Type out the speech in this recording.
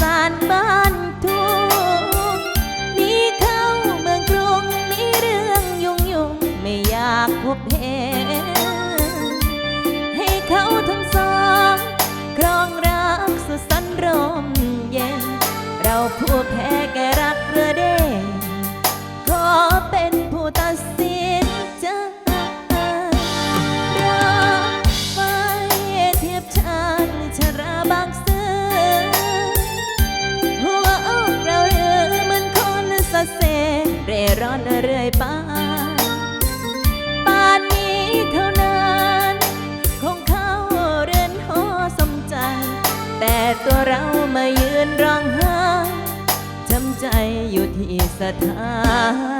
สารบ้านทุกนีเข้าเมืองกรุงมีเรื่องยุ่งยุ่งไม่อยากพบเห็น ร้อนเรื่อยไปป่านนี้เท่านั้นคงเข้าเรือนหอสมใจ แต่ตัวเรามายืนร้องไห้จำใจอยู่ที่สถาน